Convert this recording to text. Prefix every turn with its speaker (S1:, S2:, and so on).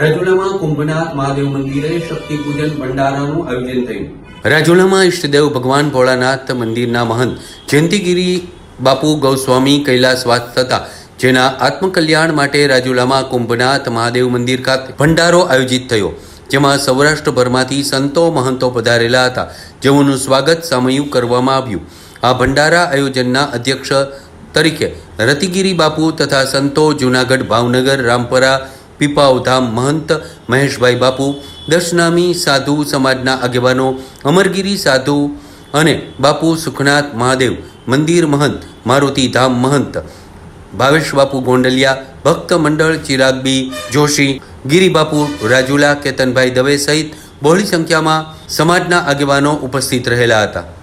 S1: રાજુલામાં કુંભનાથ મહાદેવ મંદિરે શક્તિ પૂજન ભંડારાનું આયોજન થયું. રાજુલામાં ઈષ્ટદેવ ભગવાન ભોળાનાથ મંદિરના મહંત જયંતિગીરી બાપુ ગૌસ્વામી કૈલાસવાસ થતા જેના આત્મકલ્યાણ માટે રાજુલામાં કુંભનાથ મહાદેવ મંદિર ખાતે ભંડારો આયોજિત થયો, જેમાં સૌરાષ્ટ્રભરમાંથી સંતો મહંતો પધારેલા હતા, જેઓનું સ્વાગત સામયું કરવામાં આવ્યું. આ ભંડારા આયોજનના અધ્યક્ષ તરીકે રતિગીરી બાપુ તથા સંતો જૂનાગઢ ભાવનગર રામપરા પીપાવધામ મહંત મહેશભાઈ બાપુ દશનામી સાધુ સમાજના આગેવાનો અમરગીરી સાધુ અને બાપુ સુખનાથ મહાદેવ, મંદિર મહંત મારુતિધામ મહંત, ભાવેશ બાપુ ગોંડલિયા, ભક્ત મંડળ ચિરાગબી જોશી ગિરિબાપુ રાજુલા, કેતનભાઈ દવે સહિત બહોળી સંખ્યામાં સમાજના આગેવાનો ઉપસ્થિત રહેલા હતા.